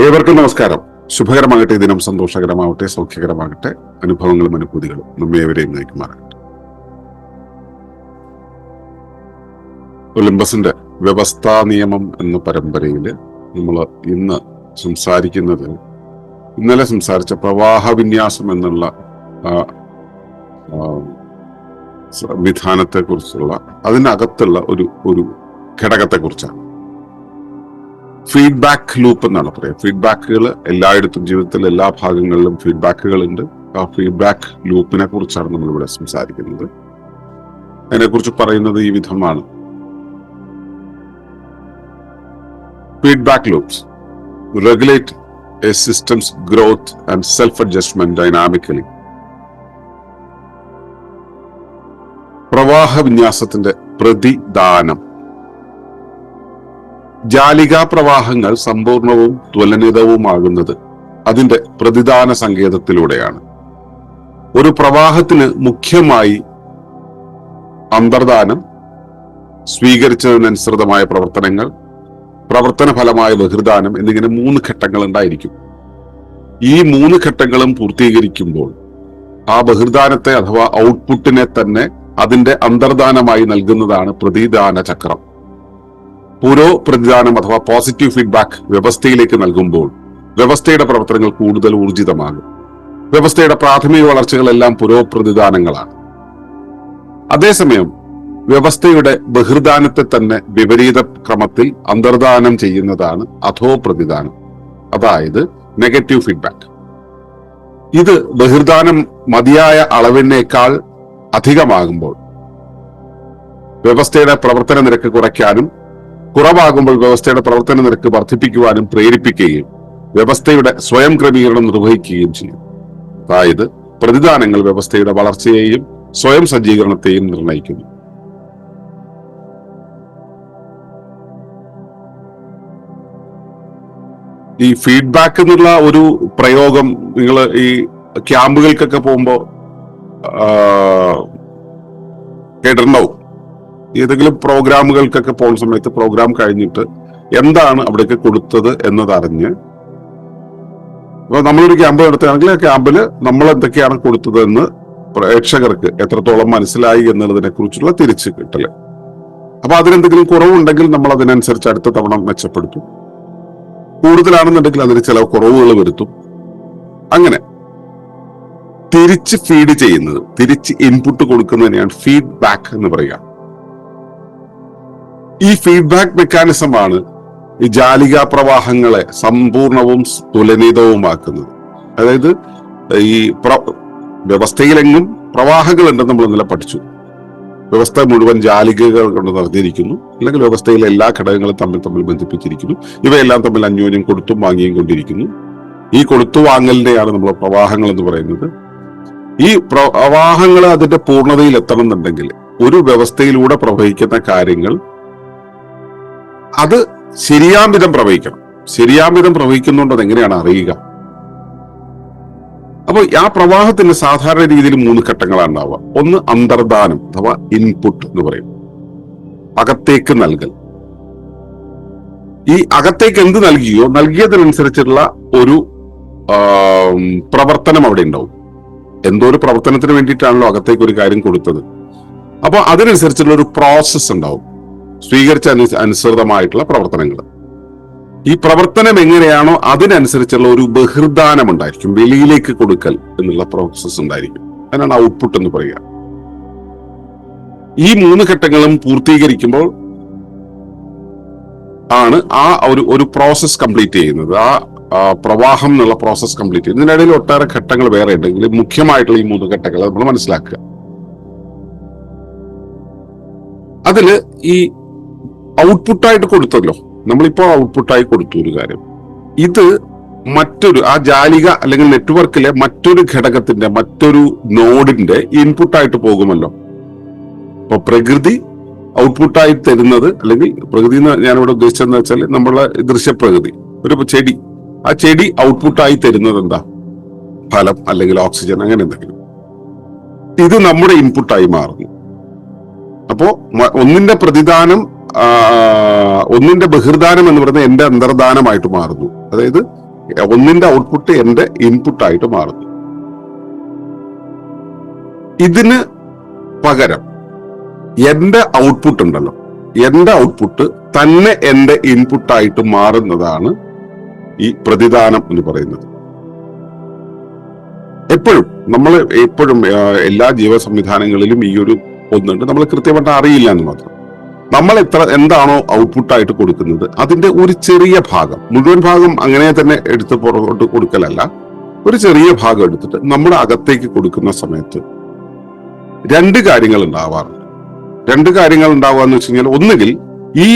ഏവർക്കും നമസ്കാരം. ശുഭകരമാകട്ടെ. ദിനം സന്തോഷകരമാവട്ടെ സൗഖ്യകരമാകട്ടെ. അനുഭവങ്ങളും അനുഭൂതികളും നമ്മെ ഏവരെയും നയിക്കുമാറാകട്ടെ. ഒളിമ്പസിന്റെ വ്യവസ്ഥാ നിയമം എന്ന പരമ്പരയിൽ നമ്മൾ ഇന്ന് സംസാരിക്കുന്നത് ഇന്നലെ സംസാരിച്ച പ്രവാഹ വിന്യാസം എന്നുള്ള സംവിധാനത്തെ കുറിച്ചുള്ള അതിനകത്തുള്ള ഒരു ഒരു ഘടകത്തെ കുറിച്ചാണ് ഫീഡ്ബാക്ക് ലൂപ്പ് എന്നാണ് പറയുക. ഫീഡ്ബാക്കുകൾ എല്ലായിടത്തും ജീവിതത്തിൽ എല്ലാ ഭാഗങ്ങളിലും ഫീഡ്ബാക്കുകൾ ഉണ്ട് ആ ഫീഡ്ബാക്ക് ലൂപ്പിനെ കുറിച്ചാണ് നമ്മൾ ഇവിടെ സംസാരിക്കുന്നത്. അതിനെക്കുറിച്ച് പറയുന്നത് ഈ വിധമാണ്. Feedback loops. Regulate a systems growth and self adjustment dynamically പ്രവാഹ വിന്യാസത്തിന്റെ പ്രതിദാനം. ജാലികാ പ്രവാഹങ്ങൾ സമ്പൂർണവും ത്വലനിതവുമാകുന്നത് അതിന്റെ പ്രതിദാന സങ്കേതത്തിലൂടെയാണ്. ഒരു പ്രവാഹത്തിന് മുഖ്യമായി അന്തർദാനം സ്വീകരിച്ചതിനനുസൃതമായ പ്രവർത്തനങ്ങൾ പ്രവർത്തന ഫലമായ ബഹിർദാനം എന്നിങ്ങനെ മൂന്ന് ഘട്ടങ്ങൾ ഉണ്ടായിരിക്കും. ഈ മൂന്ന് ഘട്ടങ്ങളും പൂർത്തീകരിക്കുമ്പോൾ ആ ബഹിർദാനത്തെ അഥവാ ഔട്ട്പുട്ടിനെ തന്നെ അതിന്റെ അന്തർദാനമായി നൽകുന്നതാണ് പ്രതിദാന ചക്രം പുരോ പ്രതിദാനം അഥവാ പോസിറ്റീവ് ഫീഡ്ബാക്ക് വ്യവസ്ഥയിലേക്ക് നൽകുമ്പോൾ വ്യവസ്ഥയുടെ പ്രവർത്തനങ്ങൾ കൂടുതൽ ഊർജിതമാകും. വ്യവസ്ഥയുടെ പ്രാഥമിക വളർച്ചകളെല്ലാം പുരോപ്രതിദാനങ്ങളാണ് അതേസമയം വ്യവസ്ഥയുടെ ബഹിർദാനത്തെ തന്നെ വിപരീത ക്രമത്തിൽ അന്തർദാനം ചെയ്യുന്നതാണ് അധോ പ്രതിദാനം അതായത് നെഗറ്റീവ് ഫീഡ്ബാക്ക് ഇത് ബഹിർദാനം മതിയായ അളവിനേക്കാൾ അധികമാകുമ്പോൾ വ്യവസ്ഥയുടെ പ്രവർത്തന നിരക്ക് കുറയ്ക്കാനും കുറവാകുമ്പോൾ വ്യവസ്ഥയുടെ പ്രവർത്തന നിരക്ക് വർദ്ധിപ്പിക്കുവാനും പ്രേരിപ്പിക്കുകയും വ്യവസ്ഥയുടെ സ്വയം ക്രമീകരണം നിർവഹിക്കുകയും ചെയ്യും. അതായത് പ്രതിദാനങ്ങൾ വ്യവസ്ഥയുടെ വളർച്ചയെയും സ്വയം സജ്ജീകരണത്തെയും നിർണയിക്കുന്നു. ഈ ഫീഡ്ബാക്ക് എന്നുള്ള ഒരു പ്രയോഗം നിങ്ങൾ ഈ ക്യാമ്പുകൾക്കൊക്കെ പോകുമ്പോൾ കേട്ടിട്ടുണ്ടാവും. ഏതെങ്കിലും പ്രോഗ്രാമുകൾക്കൊക്കെ പോകുന്ന സമയത്ത് പ്രോഗ്രാം കഴിഞ്ഞിട്ട് എന്താണ് അവിടേക്ക് കൊടുത്തത് എന്നതറിഞ്ഞ് അപ്പൊ നമ്മളൊരു ക്യാമ്പ് നടത്തുകയാണെങ്കിൽ ആ ക്യാമ്പിൽ നമ്മൾ എന്തൊക്കെയാണ് കൊടുത്തത് എന്ന് പ്രേക്ഷകർക്ക് എത്രത്തോളം മനസ്സിലായി എന്നുള്ളതിനെ കുറിച്ചുള്ള തിരിച്ചു കിട്ടൽ. അപ്പൊ അതിനെന്തെങ്കിലും കുറവുണ്ടെങ്കിൽ നമ്മൾ അതിനനുസരിച്ച് അടുത്ത തവണ മെച്ചപ്പെടുത്തും. കൂടുതലാണെന്നുണ്ടെങ്കിൽ അതിന് ചില കുറവുകൾ വരുത്തും. അങ്ങനെ തിരിച്ച് ഫീഡ് ചെയ്യുന്നത് തിരിച്ച് ഇൻപുട്ട് കൊടുക്കുന്നതിനെയാണ് ഫീഡ്ബാക്ക് എന്ന് പറയുക. ഈ ഫീഡ്ബാക്ക് മെക്കാനിസമാണ് ഈ ജാലിക പ്രവാഹങ്ങളെ സമ്പൂർണവും തുലനീതവുമാക്കുന്നത്. അതായത് ഈ പ്ര- വ്യവസ്ഥയിലെങ്ങും പ്രവാഹങ്ങളുണ്ടെന്ന് നമ്മൾ ഇന്നലെ പഠിച്ചു. വ്യവസ്ഥ മുഴുവൻ ജാലികകൾ കൊണ്ട് നിറഞ്ഞിരിക്കുന്നു അല്ലെങ്കിൽ വ്യവസ്ഥയിലെ എല്ലാ ഘടകങ്ങളും തമ്മിൽ തമ്മിൽ ബന്ധിപ്പിച്ചിരിക്കുന്നു. ഇവയെല്ലാം തമ്മിൽ അന്യോന്യം കൊടുത്തും വാങ്ങിയും കൊണ്ടിരിക്കുന്നു. ഈ കൊടുത്തു വാങ്ങലിനെയാണ് നമ്മൾ പ്രവാഹങ്ങൾ എന്ന് പറയുന്നത്. ഈ പ്രവാഹങ്ങൾ അതിന്റെ പൂർണതയിൽ എത്തണം എന്നുണ്ടെങ്കിൽ ഒരു വ്യവസ്ഥയിലൂടെ പ്രവഹിക്കുന്ന കാര്യങ്ങൾ അത് ശരിയാം വിധം പ്രവഹിക്കണം. ശരിയാം വിധം പ്രവഹിക്കുന്നുണ്ടോ എങ്ങനെയാണ് അറിയുക? അപ്പോൾ ആ പ്രവാഹത്തിന് സാധാരണ രീതിയിൽ മൂന്ന് ഘട്ടങ്ങളാണ് ഉണ്ടാവുക. ഒന്ന് അന്തർദാനം അഥവാ ഇൻപുട്ട് എന്ന് പറയും. അകത്തേക്ക് നൽകൽ. ഈ അകത്തേക്ക് എന്ത് നൽകിയോ നൽകിയതിനനുസരിച്ചുള്ള ഒരു പ്രവർത്തനം അവിടെ ഉണ്ടാവും. എന്തോ ഒരു പ്രവർത്തനത്തിന് വേണ്ടിയിട്ടാണല്ലോ അകത്തേക്ക് ഒരു കാര്യം കൊടുത്തത്. അപ്പോൾ അതിനനുസരിച്ചുള്ള ഒരു പ്രോസസ്സ് ഉണ്ടാവും. സ്വീകരിച്ച അനു- അനുസൃതമായിട്ടുള്ള പ്രവർത്തനങ്ങൾ. ഈ പ്രവർത്തനം എങ്ങനെയാണോ അതിനനുസരിച്ചുള്ള ഒരു ബഹിർദാനം ഉണ്ടായിരിക്കും വെളിയിലേക്ക് കൊടുക്കൽ എന്നുള്ള പ്രോസസ് ഉണ്ടായിരിക്കും. അതിനാണ് ഔട്ട്പുട്ട് എന്ന് പറയുക. ഈ മൂന്ന് ഘട്ടങ്ങളും പൂർത്തീകരിക്കുമ്പോൾ ആണ് ആ ഒരു ഒരു പ്രോസസ് കംപ്ലീറ്റ് ചെയ്യുന്നത്. ആ പ്രവാഹം എന്നുള്ള പ്രോസസ് കംപ്ലീറ്റ് ചെയ്യുന്നത്. ഇതിനിടയിൽ ഒട്ടേറെ ഘട്ടങ്ങൾ വേറെ ഉണ്ടെങ്കിൽ മുഖ്യമായിട്ടുള്ള ഈ മൂന്ന് ഘട്ടങ്ങൾ നമ്മൾ മനസ്സിലാക്കുക. അതിൽ ഈ ഔട്ട്പുട്ടായിട്ട് കൊടുത്തല്ലോ. നമ്മളിപ്പോ ഔട്ട്പുട്ടായി കൊടുത്തു ഒരു കാര്യം. ഇത് മറ്റൊരു ആ ജാലിക അല്ലെങ്കിൽ നെറ്റ്വർക്കിലെ മറ്റൊരു ഘടകത്തിന്റെ മറ്റൊരു നോഡിന്റെ ഇൻപുട്ടായിട്ട് പോകുമല്ലോ. അപ്പൊ പ്രകൃതി ഔട്ട്പുട്ടായി തരുന്നത് അല്ലെങ്കിൽ പ്രകൃതി എന്ന് ഞാനിവിടെ ഉദ്ദേശിച്ചതെന്ന് വെച്ചാൽ നമ്മളെ ദൃശ്യപ്രകൃതി. ഒരു ചെടി. ആ ചെടി ഔട്ട്പുട്ടായി തരുന്നത് എന്താ? ഫലം അല്ലെങ്കിൽ ഓക്സിജൻ അങ്ങനെ എന്തെങ്കിലും. ഇത് നമ്മുടെ ഇൻപുട്ടായി മാറുന്നു. അപ്പോ ഒന്നിന്റെ പ്രതിദാനം ഒന്നിന്റെ ബഹിർദാനം എന്ന് പറയുന്നത് എന്റെ അന്തർദാനമായിട്ട് മാറുന്നു. അതായത് ഒന്നിന്റെ ഔട്ട്പുട്ട് എന്റെ ഇൻപുട്ടായിട്ട് മാറുന്നു. ഇതിന് പകരം എന്റെ ഔട്ട്പുട്ട് ഉണ്ടല്ലോ. എന്റെ ഔട്ട്പുട്ട് തന്നെ എന്റെ ഇൻപുട്ടായിട്ട് മാറുന്നതാണ് ഈ പ്രതിദാനം എന്ന് പറയുന്നത്. എപ്പോഴും നമ്മൾ എപ്പോഴും എല്ലാ ജീവ സംവിധാനങ്ങളിലും ഈ ഒരു ഒന്നുണ്ട്. നമ്മൾ കൃത്യമായിട്ട് അറിയില്ല എന്ന് മാത്രം. നമ്മൾ എത്ര എന്താണോ ഔട്ട്പുട്ടായിട്ട് കൊടുക്കുന്നത് അതിന്റെ ഒരു ചെറിയ ഭാഗം മുഴുവൻ ഭാഗം അങ്ങനെ തന്നെ എടുത്ത് പുറകോട്ട് കൊടുക്കലല്ല. ഒരു ചെറിയ ഭാഗം എടുത്തിട്ട് നമ്മുടെ അകത്തേക്ക് കൊടുക്കുന്ന സമയത്ത് രണ്ട് കാര്യങ്ങൾ ഉണ്ടാവാറുണ്ട്. രണ്ട് കാര്യങ്ങൾ ഉണ്ടാവുക എന്ന് വെച്ച് കഴിഞ്ഞാൽ ഒന്നുകിൽ ഈ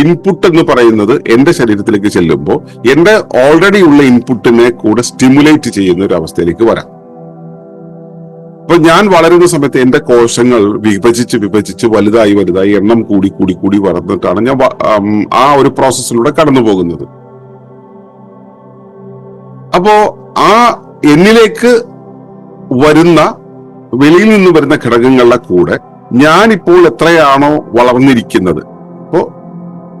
ഇൻപുട്ട് എന്ന് പറയുന്നത് എന്റെ ശരീരത്തിലേക്ക് ചെല്ലുമ്പോൾ എന്റെ ഓൾറെഡി ഉള്ള ഇൻപുട്ടിനെ കൂടെ സ്റ്റിമുലേറ്റ് ചെയ്യുന്ന ഒരു അവസ്ഥയിലേക്ക് വരാം. അപ്പൊ ഞാൻ വളരുന്ന സമയത്ത് എന്റെ കോശങ്ങൾ വിഭജിച്ച് വിഭജിച്ച് വലുതായി വലുതായി എണ്ണം കൂടി കൂടി കൂടി വളർന്നിട്ടാണ് ഞാൻ ആ ഒരു പ്രോസസ്സിലൂടെ കടന്നു പോകുന്നത്. അപ്പോ ആ എന്നിലേക്ക് വരുന്ന വെളിയിൽ നിന്ന് വരുന്ന ഘടകങ്ങളുടെ കൂടെ ഞാൻ ഇപ്പോൾ എത്രയാണോ വളർന്നിരിക്കുന്നത്. അപ്പോ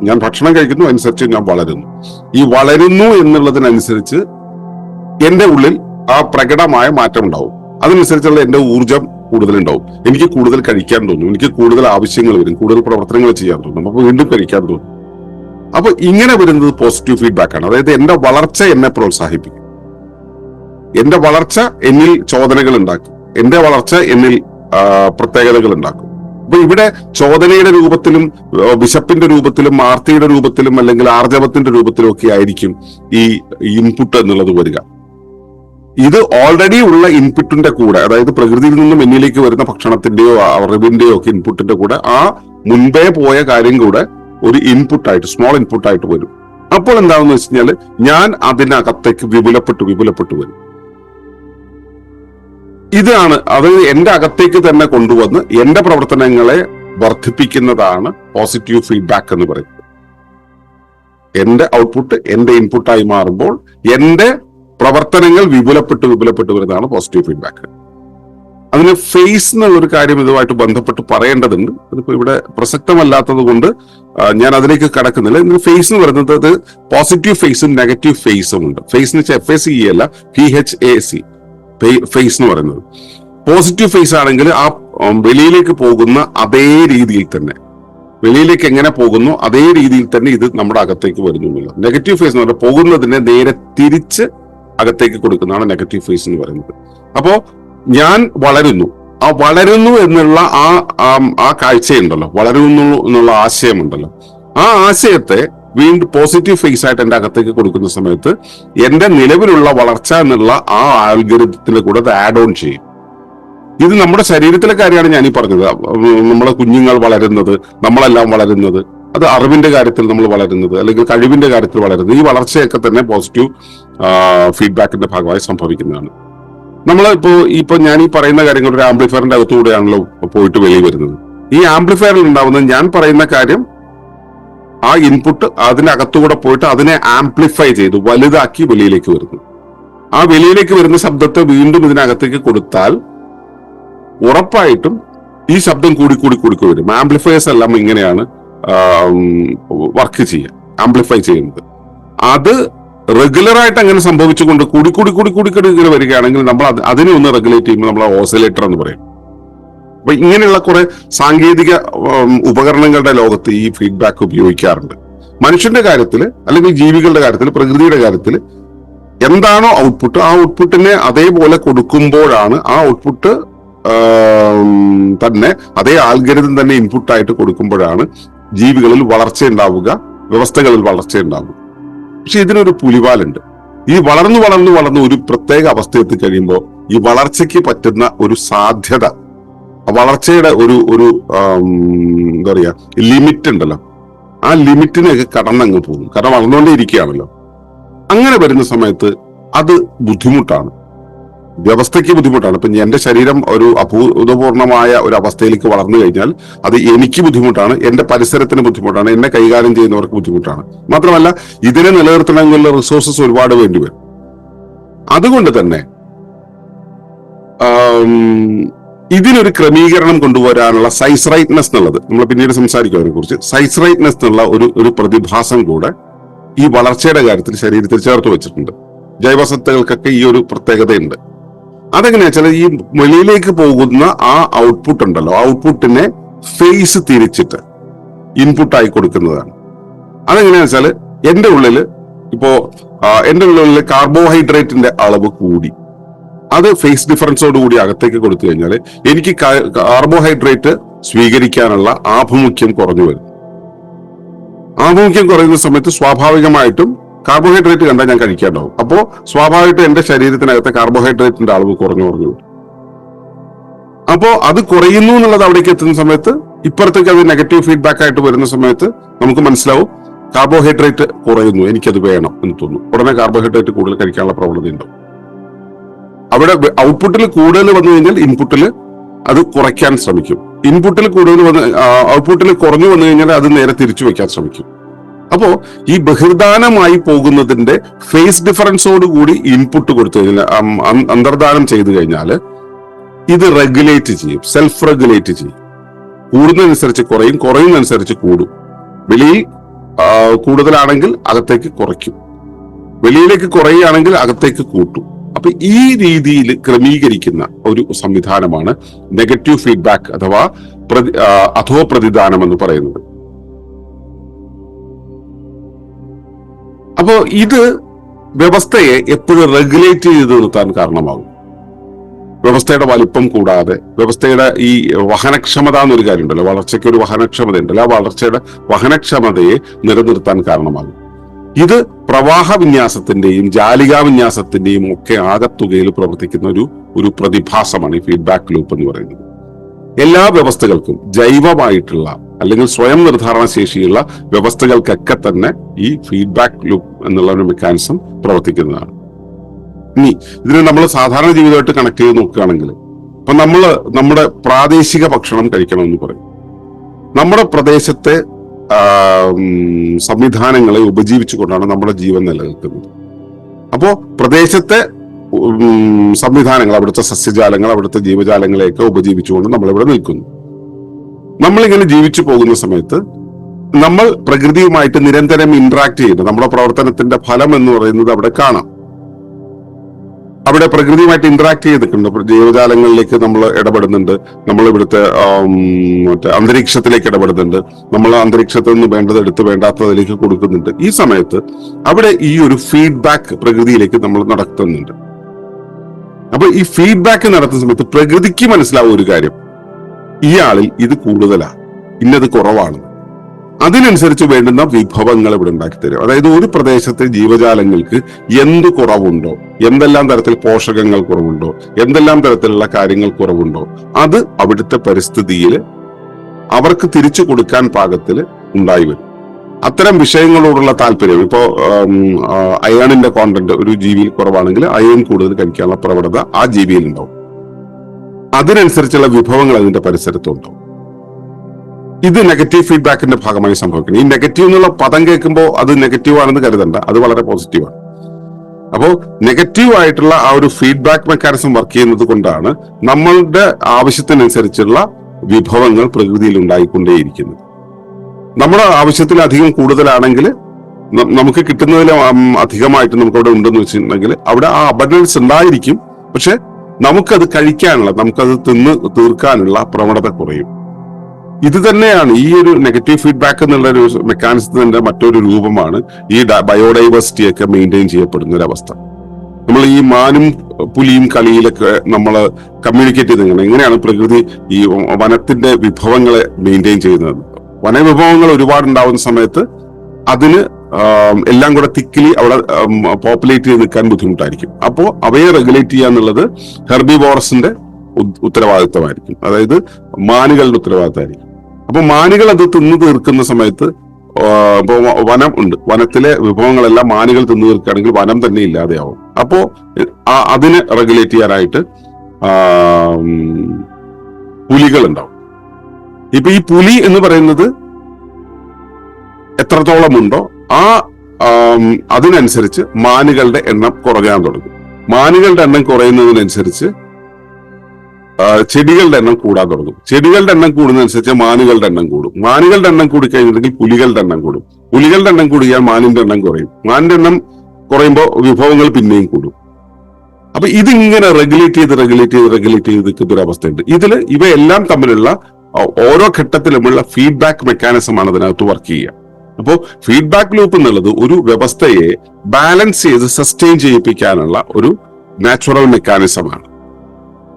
ഞാൻ ഭക്ഷണം കഴിക്കുന്നു അനുസരിച്ച് ഞാൻ വളരുന്നു. ഈ വളരുന്നു എന്നുള്ളതിനനുസരിച്ച് എന്റെ ഉള്ളിൽ ആ പ്രകടമായ മാറ്റം ഉണ്ടാവും അതിനനുസരിച്ചുള്ള എന്റെ ഊർജം കൂടുതലുണ്ടാവും. എനിക്ക് കൂടുതൽ കഴിക്കാൻ തോന്നും. എനിക്ക് കൂടുതൽ ആവശ്യങ്ങൾ വരും. കൂടുതൽ പ്രവർത്തനങ്ങൾ ചെയ്യാൻ തോന്നും. അപ്പൊ വീണ്ടും കഴിക്കാൻ തോന്നും. അപ്പൊ ഇങ്ങനെ വരുന്നത് പോസിറ്റീവ് ഫീഡ്ബാക്ക് ആണ്. അതായത് എന്റെ വളർച്ച എന്നെ പ്രോത്സാഹിപ്പിക്കും. എന്റെ വളർച്ച എന്നിൽ ചോദനകൾ ഉണ്ടാക്കും. എന്റെ വളർച്ച എന്നിൽ പ്രത്യേകതകൾ ഉണ്ടാക്കും. അപ്പൊ ഇവിടെ ചോദനയുടെ രൂപത്തിലും വിശപ്പിന്റെ രൂപത്തിലും ആർത്തിയുടെ രൂപത്തിലും അല്ലെങ്കിൽ ആർജവത്തിന്റെ രൂപത്തിലും ഒക്കെ ആയിരിക്കും ഈ ഇൻപുട്ട് എന്നുള്ളത് വരിക. ഇത് ഓൾറെഡി ഉള്ള ഇൻപുട്ടിന്റെ കൂടെ അതായത് പ്രകൃതിയിൽ നിന്നും എന്നിലേക്ക് വരുന്ന ഭക്ഷണത്തിന്റെയോ അറിവിന്റെയോ ഒക്കെ ഇൻപുട്ടിന്റെ കൂടെ ആ മുൻപേ പോയ കാര്യം കൂടെ ഒരു ഇൻപുട്ടായിട്ട് സ്മോൾ ഇൻപുട്ടായിട്ട് വരും. അപ്പോൾ എന്താണെന്ന് വെച്ച് കഴിഞ്ഞാൽ ഞാൻ അതിനകത്തേക്ക് വിപുലപ്പെട്ടു വിപുലപ്പെട്ടു വരും. ഇതാണ് അത് എന്റെ അകത്തേക്ക് തന്നെ കൊണ്ടുവന്ന് എന്റെ പ്രവർത്തനങ്ങളെ വർദ്ധിപ്പിക്കുന്നതാണ് പോസിറ്റീവ് ഫീഡ്ബാക്ക് എന്ന് പറയുന്നത്. എന്റെ ഔട്ട്പുട്ട് എന്റെ ഇൻപുട്ടായി മാറുമ്പോൾ എന്റെ പ്രവർത്തനങ്ങൾ വിപുലപ്പെട്ട് വിപുലപ്പെട്ട് വരുന്നതാണ് പോസിറ്റീവ് ഫീഡ്ബാക്ക് അതിന് ഫേസ് എന്നുള്ള ഒരു കാര്യം ഇതുമായിട്ട് ബന്ധപ്പെട്ട് പറയേണ്ടതുണ്ട്. അതിപ്പോ ഇവിടെ പ്രസക്തമല്ലാത്തത് കൊണ്ട് ഞാൻ അതിലേക്ക് കടക്കുന്നില്ല. ഇതിന് ഫേസ് എന്ന് പറയുന്നത് അത് പോസിറ്റീവ് ഫേസും നെഗറ്റീവ് ഫേസും ഉണ്ട്. ഫേസ് എന്ന് വെച്ചാൽ എഫ് എ സി അല്ല P H A C phase എന്ന് പറയുന്നത്. പോസിറ്റീവ് ഫേസ് ആണെങ്കിൽ ആ വെളിയിലേക്ക് പോകുന്ന അതേ രീതിയിൽ തന്നെ വെളിയിലേക്ക് എങ്ങനെ പോകുന്നു അതേ രീതിയിൽ തന്നെ ഇത് നമ്മുടെ അകത്തേക്ക് വരുന്നു നെഗറ്റീവ് ഫേസ് എന്ന് പറഞ്ഞാൽ പോകുന്നതിനെ നേരെ തിരിച്ച് അകത്തേക്ക് കൊടുക്കുന്നതാണ് നെഗറ്റീവ് ഫേസ് എന്ന് പറയുന്നത്. അപ്പോ ഞാൻ വളരുന്നു. ആ വളരുന്നു എന്നുള്ള ആ ആ- കാഴ്ചയുണ്ടല്ലോ. വളരുന്നു എന്നുള്ള ആശയമുണ്ടല്ലോ. ആ ആശയത്തെ വീണ്ടും പോസിറ്റീവ് ഫേസ് ആയിട്ട് എന്റെ അകത്തേക്ക് കൊടുക്കുന്ന സമയത്ത് എന്റെ നിലവിലുള്ള വളർച്ച എന്നുള്ള ആ ആൽഗരിതത്തിന്റെ കൂടെ അത് ആഡ് ഓൺ ചെയ്യും. ഇത് നമ്മുടെ ശരീരത്തിലെ കാര്യമാണ് ഞാൻ ഈ പറഞ്ഞത് നമ്മളെ കുഞ്ഞുങ്ങൾ വളരുന്നത് നമ്മളെല്ലാം വളരുന്നത്. അത് അറിവിന്റെ കാര്യത്തിൽ നമ്മൾ വളരുന്നത് അല്ലെങ്കിൽ കഴിവിന്റെ കാര്യത്തിൽ വളരുന്നത്. ഈ വളർച്ചയൊക്കെ തന്നെ പോസിറ്റീവ് ഫീഡ്ബാക്കിന്റെ ഭാഗമായി സംഭവിക്കുന്നതാണ്. നമ്മൾ ഇപ്പോൾ ഇപ്പൊ ഞാൻ ഈ പറയുന്ന കാര്യങ്ങൾ ഒരു ആംപ്ലിഫയറിന്റെ അകത്തുകൂടെയാണല്ലോ പോയിട്ട് വെളിയിൽ വരുന്നത്. ഈ ആംപ്ലിഫയറിൽ ഉണ്ടാവുന്ന ഞാൻ പറയുന്ന കാര്യം ആ ഇൻപുട്ട് അതിനകത്തുകൂടെ പോയിട്ട് അതിനെ ആംപ്ലിഫൈ ചെയ്ത് വലുതാക്കി വെളിയിലേക്ക് വരുന്നു. ആ വെളിയിലേക്ക് വരുന്ന ശബ്ദത്തെ വീണ്ടും ഇതിനകത്തേക്ക് കൊടുത്താൽ ഉറപ്പായിട്ടും ഈ ശബ്ദം കൂടി കൂടി കൂടി വരും. ആംപ്ലിഫയേഴ്സ് എല്ലാം ഇങ്ങനെയാണ്. വർക്ക് ചെയ്യുക ആംപ്ലിഫൈ ചെയ്യുന്നത്. അത് റെഗുലറായിട്ട് അങ്ങനെ സംഭവിച്ചുകൊണ്ട് കൂടി കൂടി കൂടി കൂടി കൂടി ഇങ്ങനെ വരികയാണെങ്കിൽ നമ്മൾ അതിനെ ഒന്ന് റെഗുലേറ്റ് ചെയ്യുമ്പോൾ നമ്മൾ ഓസിലേറ്റർ എന്ന് പറയും. അപ്പൊ ഇങ്ങനെയുള്ള കുറെ സാങ്കേതിക ഉപകരണങ്ങളുടെ ലോകത്ത് ഈ ഫീഡ്ബാക്ക് ഉപയോഗിക്കാറുണ്ട്. മനുഷ്യന്റെ കാര്യത്തിൽ അല്ലെങ്കിൽ ജീവികളുടെ കാര്യത്തിൽ പ്രകൃതിയുടെ കാര്യത്തിൽ എന്താണോ ഔട്ട്പുട്ട് ആ ഔട്ട്പുട്ടിനെ അതേപോലെ കൊടുക്കുമ്പോഴാണ് ആ ഔട്ട്പുട്ട് തന്നെ അതേ ആൽഗരിതം തന്നെ ഇൻപുട്ടായിട്ട് കൊടുക്കുമ്പോഴാണ് ജീവികളിൽ വളർച്ചയുണ്ടാവുക വ്യവസ്ഥകളിൽ വളർച്ചയുണ്ടാവുക പക്ഷെ ഇതിനൊരു പുലിവാലുണ്ട്. ഈ വളർന്നു വളർന്നു വളർന്ന് ഒരു പ്രത്യേക അവസ്ഥയെത്തി കഴിയുമ്പോൾ ഈ വളർച്ചയ്ക്ക് പറ്റുന്ന ഒരു സാധ്യത വളർച്ചയുടെ ഒരു ഒരു എന്താ പറയാ ലിമിറ്റ് ഉണ്ടല്ലോ. ആ ലിമിറ്റിനെയൊക്കെ കടന്നങ്ങ് പോകും. കാരണം വളർന്നുകൊണ്ടേ ഇരിക്കുകയാണല്ലോ അങ്ങനെ വരുന്ന സമയത്ത് അത് ബുദ്ധിമുട്ടാണ്. വ്യവസ്ഥയ്ക്ക് ബുദ്ധിമുട്ടാണ്. ഇപ്പം എന്റെ ശരീരം ഒരു അഭൂതപൂർണമായ ഒരു അവസ്ഥയിലേക്ക് വളർന്നു കഴിഞ്ഞാൽ അത് എനിക്ക് ബുദ്ധിമുട്ടാണ് എന്റെ പരിസരത്തിന് ബുദ്ധിമുട്ടാണ് എന്നെ കൈകാര്യം ചെയ്യുന്നവർക്ക് ബുദ്ധിമുട്ടാണ്. മാത്രമല്ല ഇതിനെ നിലനിർത്തണമെങ്കിൽ റിസോഴ്സസ് ഒരുപാട് വേണ്ടിവരും അതുകൊണ്ട് തന്നെ ഇതിനൊരു ക്രമീകരണം കൊണ്ടുവരാനുള്ള സൈസ് റൈറ്റ്നെസ് എന്നുള്ളത് നമ്മൾ പിന്നീട് സംസാരിക്കും അതിനെ കുറിച്ച് സൈസ് റൈറ്റ്നെസ് എന്നുള്ള ഒരു ഒരു പ്രതിഭാസം കൂടെ ഈ വളർച്ചയുടെ കാര്യത്തിൽ ശരീരത്തിൽ ചേർത്ത് വെച്ചിട്ടുണ്ട്. ജൈവസത്തകൾക്കൊക്കെ ഈ ഒരു പ്രത്യേകതയുണ്ട്. അതെങ്ങനെയാ വെച്ചാൽ ഈ വെളിയിലേക്ക് പോകുന്ന ആ ഔട്ട്പുട്ട് ഉണ്ടല്ലോ ഔട്ട്പുട്ടിനെ ഫേസ് തിരിച്ചിട്ട് ഇൻപുട്ടായി കൊടുക്കുന്നതാണ്. അതെങ്ങനെയാ വെച്ചാൽ എന്റെ ഉള്ളിൽ ഇപ്പോ എന്റെ ഉള്ളിൽ കാർബോഹൈഡ്രേറ്റിന്റെ അളവ് കൂടി. അത് ഫേസ് ഡിഫറൻസോട് കൂടി അകത്തേക്ക് കൊടുത്തു കഴിഞ്ഞാൽ എനിക്ക് കാർബോഹൈഡ്രേറ്റ് സ്വീകരിക്കാനുള്ള ആഭിമുഖ്യം കുറഞ്ഞു വരും. ആഭിമുഖ്യം കുറയുന്ന സമയത്ത് സ്വാഭാവികമായിട്ടും കാർബോഹൈഡ്രേറ്റ് കണ്ടാൽ ഞാൻ കഴിക്കാണ്ടാവും. അപ്പോൾ സ്വാഭാവികമായിട്ടും എന്റെ ശരീരത്തിനകത്തെ കാർബോഹൈഡ്രേറ്റിന്റെ അളവ് കുറഞ്ഞു കുറഞ്ഞു വരും അപ്പോ അത് കുറയുന്നു എന്നുള്ളത് അവിടേക്ക് എത്തുന്ന സമയത്ത് ഇപ്പുറത്തേക്ക് അത് നെഗറ്റീവ് ഫീഡ്ബാക്ക് ആയിട്ട് വരുന്ന സമയത്ത് നമുക്ക് മനസ്സിലാവും കാർബോഹൈഡ്രേറ്റ് കുറയുന്നു എനിക്കത് വേണം എന്ന് തോന്നുന്നു. ഉടനെ കാർബോഹൈഡ്രേറ്റ് കൂടുതൽ കഴിക്കാനുള്ള പ്രവണത ഉണ്ടാവും അവിടെ ഔട്ട്പുട്ടിൽ കൂടുതൽ വന്നു കഴിഞ്ഞാൽ ഇൻപുട്ടിൽ അത് കുറയ്ക്കാൻ ശ്രമിക്കും. ഇൻപുട്ടിൽ കൂടുതൽ വന്ന് ഔട്ട്പുട്ടിൽ കുറഞ്ഞു വന്നു കഴിഞ്ഞാൽ അത് നേരെ തിരിച്ചു വയ്ക്കാൻ ശ്രമിക്കും. അപ്പോ ഈ ബഹിർദാനമായി പോകുന്നതിന്റെ ഫേസ് ഡിഫറൻസോട് കൂടി ഇൻപുട്ട് കൊടുത്തു. കഴിഞ്ഞാൽ അന്തർദാനം ചെയ്തു കഴിഞ്ഞാൽ ഇത് റെഗുലേറ്റ് ചെയ്യും സെൽഫ് റെഗുലേറ്റ് ചെയ്യും. കൂടുന്നതനുസരിച്ച് കുറയും കുറയുന്നതനുസരിച്ച് കൂടും. വെളിയിൽ കൂടുതലാണെങ്കിൽ അകത്തേക്ക് കുറയ്ക്കും. വെളിയിലേക്ക് കുറയുകയാണെങ്കിൽ അകത്തേക്ക് കൂട്ടും. അപ്പൊ ഈ രീതിയിൽ ക്രമീകരിക്കുന്ന ഒരു സംവിധാനമാണ് നെഗറ്റീവ് ഫീഡ്ബാക്ക് അഥവാ അധോ പ്രതിദാനം എന്ന് പറയുന്നത്. അപ്പോ ഇത് വ്യവസ്ഥയെ എപ്പോഴും റെഗുലേറ്റ് ചെയ്ത് നിർത്താൻ കാരണമാകും. വ്യവസ്ഥയുടെ വലിപ്പം കൂടാതെ വ്യവസ്ഥയുടെ ഈ വഹനക്ഷമത എന്നൊരു കാര്യമുണ്ടല്ലോ. വളർച്ചയ്ക്ക് ഒരു വഹനക്ഷമത ഉണ്ടല്ലോ ആ വളർച്ചയുടെ വഹനക്ഷമതയെ നിലനിർത്താൻ കാരണമാകും. ഇത് പ്രവാഹ വിന്യാസത്തിന്റെയും ജാലികാ വിന്യാസത്തിന്റെയും ഒക്കെ ആകത്തുകയിൽ പ്രവർത്തിക്കുന്ന ഒരു ഒരു പ്രതിഭാസമാണ് ഈ ഫീഡ്ബാക്ക് ലൂപ്പ് എന്ന് പറയുന്നത്. എല്ലാ വ്യവസ്ഥകൾക്കും ജൈവമായിട്ടുള്ള അല്ലെങ്കിൽ സ്വയം നിർദ്ധാരണ ശേഷിയുള്ള വ്യവസ്ഥകൾക്കൊക്കെ തന്നെ ഈ ഫീഡ്ബാക്ക് ലൂപ്പ് എന്നുള്ള ഒരു മെക്കാനിസം പ്രവർത്തിക്കുന്നതാണ്. ഇനി ഇതിനെ നമ്മൾ സാധാരണ ജീവിതമായിട്ട് കണക്ട് ചെയ്ത് നോക്കുകയാണെങ്കിൽ ഇപ്പൊ നമ്മൾ നമ്മുടെ പ്രാദേശിക ഭക്ഷണം കഴിക്കണം എന്ന് പറയും. നമ്മുടെ പ്രദേശത്തെ സംവിധാനങ്ങളെ ഉപജീവിച്ചുകൊണ്ടാണ് നമ്മുടെ ജീവൻ നിലനിൽക്കുന്നത്. അപ്പോ പ്രദേശത്തെ സംവിധാനങ്ങൾ അവിടുത്തെ സസ്യജാലങ്ങൾ അവിടുത്തെ ജീവജാലങ്ങളെയൊക്കെ ഉപജീവിച്ചുകൊണ്ട് നമ്മളിവിടെ നിൽക്കുന്നു. നമ്മളിങ്ങനെ ജീവിച്ചു പോകുന്ന സമയത്ത് നമ്മൾ പ്രകൃതിയുമായിട്ട് നിരന്തരം ഇന്ററാക്ട് ചെയ്യുന്നു നമ്മുടെ പ്രവർത്തനത്തിന്റെ ഫലം എന്ന് പറയുന്നത് അവിടെ കാണാം. അവിടെ പ്രകൃതിയുമായിട്ട് ഇന്ററാക്ട് ചെയ്തിട്ടുണ്ട്. ജീവജാലങ്ങളിലേക്ക് നമ്മൾ ഇടപെടുന്നുണ്ട്. നമ്മൾ ഇവിടുത്തെ മറ്റേ അന്തരീക്ഷത്തിലേക്ക് ഇടപെടുന്നുണ്ട്. നമ്മൾ അന്തരീക്ഷത്തിൽ നിന്ന് വേണ്ടത് എടുത്ത് വേണ്ടാത്തതിലേക്ക് കൊടുക്കുന്നുണ്ട്. ഈ സമയത്ത് അവിടെ ഈ ഒരു ഫീഡ്ബാക്ക് പ്രകൃതിയിലേക്ക് നമ്മൾ നടത്തുന്നുണ്ട്. അപ്പൊ ഈ ഫീഡ്ബാക്ക് നടത്തുന്ന സമയത്ത് പ്രകൃതിക്ക് മനസ്സിലാവും ഒരു കാര്യം. ഇയാളിൽ ഇത് കൂടുതലാണ് ഇന്നത് കുറവാണ്. അതിനനുസരിച്ച് വേണ്ടുന്ന വിഭവങ്ങൾ ഇവിടെ ഉണ്ടാക്കി തരും. അതായത് ഒരു പ്രദേശത്തെ ജീവജാലങ്ങൾക്ക് എന്ത് കുറവുണ്ടോ എന്തെല്ലാം തരത്തിൽ പോഷകങ്ങൾ കുറവുണ്ടോ എന്തെല്ലാം തരത്തിലുള്ള കാര്യങ്ങൾ കുറവുണ്ടോ അത് അവിടുത്തെ പരിസ്ഥിതിയിൽ അവർക്ക് തിരിച്ചു കൊടുക്കാൻ പാകത്തിൽ ഉണ്ടായി വരും. അത്തരം വിഷയങ്ങളോടുള്ള താല്പര്യം ഇപ്പോ അയണിന്റെ കോണ്ടന്റ് ഒരു ജീവിയിൽ കുറവാണെങ്കിൽ അയൺ കൂടുതൽ കഴിക്കാനുള്ള പ്രവണത ആ ജീവിയിൽ ഉണ്ടാവും. അതിനനുസരിച്ചുള്ള വിഭവങ്ങൾ അതിന്റെ പരിസരത്തുണ്ടോ. ഇത് നെഗറ്റീവ് ഫീഡ്ബാക്കിന്റെ ഭാഗമായി സംഭവിക്കുന്നത് ഈ നെഗറ്റീവ് എന്നുള്ള പദം കേൾക്കുമ്പോൾ അത് നെഗറ്റീവ് ആണെന്ന് കരുതണ്ട. അത് വളരെ പോസിറ്റീവാണ് അപ്പോൾ നെഗറ്റീവ് ആയിട്ടുള്ള ആ ഒരു ഫീഡ്ബാക്ക് മെക്കാനിസം വർക്ക് ചെയ്യുന്നത് കൊണ്ടാണ് നമ്മളുടെ ആവശ്യത്തിനനുസരിച്ചുള്ള വിഭവങ്ങൾ പ്രകൃതിയിൽ ഉണ്ടായിക്കൊണ്ടേയിരിക്കുന്നത്. നമ്മുടെ ആവശ്യത്തിലധികം കൂടുതലാണെങ്കിൽ നമുക്ക് കിട്ടുന്നതിൽ അധികമായിട്ട് നമുക്ക് അവിടെ ഉണ്ടെന്ന് വെച്ചിട്ടുണ്ടെങ്കിൽ അവിടെ ആ അബണ്ടൻസ് ഉണ്ടായിരിക്കും. പക്ഷെ നമുക്കത് കഴിക്കാനുള്ള നമുക്കത് തിന്ന് തീർക്കാനുള്ള പ്രവണത കുറയും. ഇത് തന്നെയാണ് ഈ ഒരു നെഗറ്റീവ് ഫീഡ്ബാക്ക് എന്നുള്ള ഒരു മെക്കാനിസത്തിന്റെ മറ്റൊരു രൂപമാണ് ഈ ബയോഡൈവേഴ്സിറ്റി ഒക്കെ മെയിന്റെയിൻ ചെയ്യപ്പെടുന്ന ഒരു അവസ്ഥ. നമ്മൾ ഈ മാനും പുലിയും കളിയിലൊക്കെ നമ്മൾ കമ്മ്യൂണിക്കേറ്റ് ചെയ്ത് എങ്ങനെയാണ് പ്രകൃതി ഈ വനത്തിന്റെ വിഭവങ്ങളെ മെയിന്റെയിൻ ചെയ്യുന്നത്? വനവിഭവങ്ങൾ ഒരുപാട് ഉണ്ടാവുന്ന സമയത്ത് അതിന് എല്ലാം കൂടെ തിക്കിലി അവിടെ പോപ്പുലേറ്റ് ചെയ്ത് നിൽക്കാൻ ബുദ്ധിമുട്ടായിരിക്കും. അപ്പോൾ അവയെ റെഗുലേറ്റ് ചെയ്യുക എന്നുള്ളത് ഹെർബിവോറസിന്റെ ഉത്തരവാദിത്തമായിരിക്കും. അതായത് മാനുകളുടെ ഉത്തരവാദിത്തമായിരിക്കും. അപ്പൊ മാനുകൾ അത് തിന്നു തീർക്കുന്ന സമയത്ത് ഇപ്പോൾ വനം ഉണ്ട്. വനത്തിലെ വിഭവങ്ങളെല്ലാം മാനുകൾ തിന്നു തീർക്കുകയാണെങ്കിൽ വനം തന്നെ ഇല്ലാതെയാവും. അപ്പോ അതിനെ റെഗുലേറ്റ് ചെയ്യാനായിട്ട് പുലികൾ ഉണ്ടാവും ഇപ്പൊ ഈ പുലി എന്ന് പറയുന്നത് എത്രത്തോളം ഉണ്ടോ ആ അതിനനുസരിച്ച് മാനുകളുടെ എണ്ണം കുറയാൻ തുടങ്ങും. മാനുകളുടെ എണ്ണം കുറയുന്നതിനനുസരിച്ച് ചെടികളുടെ എണ്ണം കൂടാൻ തുടങ്ങും. ചെടികളുടെ എണ്ണം കൂടുന്നതനുസരിച്ച് മാനുകളുടെ എണ്ണം കൂടും. മാനുകളുടെ എണ്ണം കൂടി കൂടിക്കഴിഞ്ഞിട്ടുണ്ടെങ്കിൽ പുലികളുടെ എണ്ണം കൂടും. പുലികളുടെ എണ്ണം കൂടിയാൽ മാനിന്റെ എണ്ണം കുറയും. മാനിന്റെ എണ്ണം കുറയുമ്പോൾ വിഭവങ്ങൾ പിന്നെയും കൂടും. അപ്പൊ ഇതിങ്ങനെ റെഗുലേറ്റ് ചെയ്ത് റെഗുലേറ്റ് ചെയ്ത് റെഗുലേറ്റ് ചെയ്ത് നിൽക്കുന്ന ഒരു അവസ്ഥയുണ്ട്. ഇതിൽ ഇവയെല്ലാം തമ്മിലുള്ള ഓരോ ഘട്ടത്തിലുമുള്ള ഫീഡ്ബാക്ക് മെക്കാനിസം ആണ് അതിനകത്ത് വർക്ക് ചെയ്യുക. അപ്പോൾ ഫീഡ്ബാക്ക് ലൂപ്പ് എന്നുള്ളത് ഒരു വ്യവസ്ഥയെ ബാലൻസ് ചെയ്ത് സസ്റ്റെയിൻ ചെയ്യിപ്പിക്കാനുള്ള ഒരു നാച്ചുറൽ മെക്കാനിസമാണ്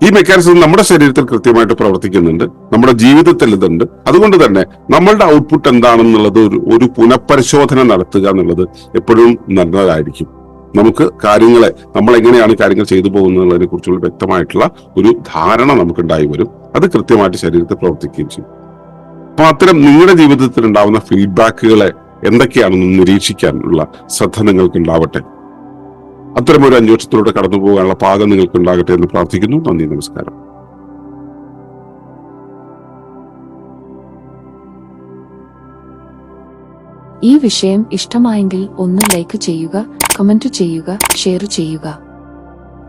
ഈ മെക്കാനിസം നമ്മുടെ ശരീരത്തിൽ കൃത്യമായിട്ട് പ്രവർത്തിക്കുന്നുണ്ട് നമ്മുടെ ജീവിതത്തിൽ ഇതുണ്ട്. അതുകൊണ്ട് തന്നെ നമ്മളുടെ ഔട്ട്പുട്ട് എന്താണെന്നുള്ളത് ഒരു ഒരു പുനഃപരിശോധന നടത്തുക എന്നുള്ളത് എപ്പോഴും നല്ലതായിരിക്കും. നമുക്ക് കാര്യങ്ങളെ നമ്മൾ എങ്ങനെയാണ് കാര്യങ്ങൾ ചെയ്തു പോകുന്നതിനെ കുറിച്ചുള്ള വ്യക്തമായിട്ടുള്ള ഒരു ധാരണ നമുക്ക് ഉണ്ടായി വരും. അത് കൃത്യമായിട്ട് ശരീരത്തിൽ പ്രവർത്തിക്കുകയും ചെയ്യും. അപ്പൊ അത്തരം നിങ്ങളുടെ ജീവിതത്തിൽ ഉണ്ടാവുന്ന ഫീഡ്ബാക്കുകളെ എന്തൊക്കെയാണെന്ന് നിരീക്ഷിക്കാനുള്ള ശ്രദ്ധ നിങ്ങൾക്ക് ഉണ്ടാവട്ടെ അത്തരം ഒരു അന്വേഷണത്തിലൂടെ കടന്നു പോകാനുള്ള പാകം നിങ്ങൾക്ക് ഉണ്ടാകട്ടെ എന്ന് പ്രാർത്ഥിക്കുന്നു. നന്ദി നമസ്കാരം. ഈ വിഷയം ഇഷ്ടമായെങ്കിൽ ഒന്ന് ലൈക്ക് ചെയ്യുക കമന്റ് ചെയ്യുക ഷെയർ ചെയ്യുക.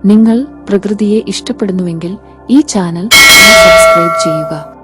നിങ്ങൾ പ്രകൃതിയെ ഇഷ്ടപ്പെടുന്നുവെങ്കിൽ ഈ ചാനൽ സബ്സ്ക്രൈബ് ചെയ്യുക.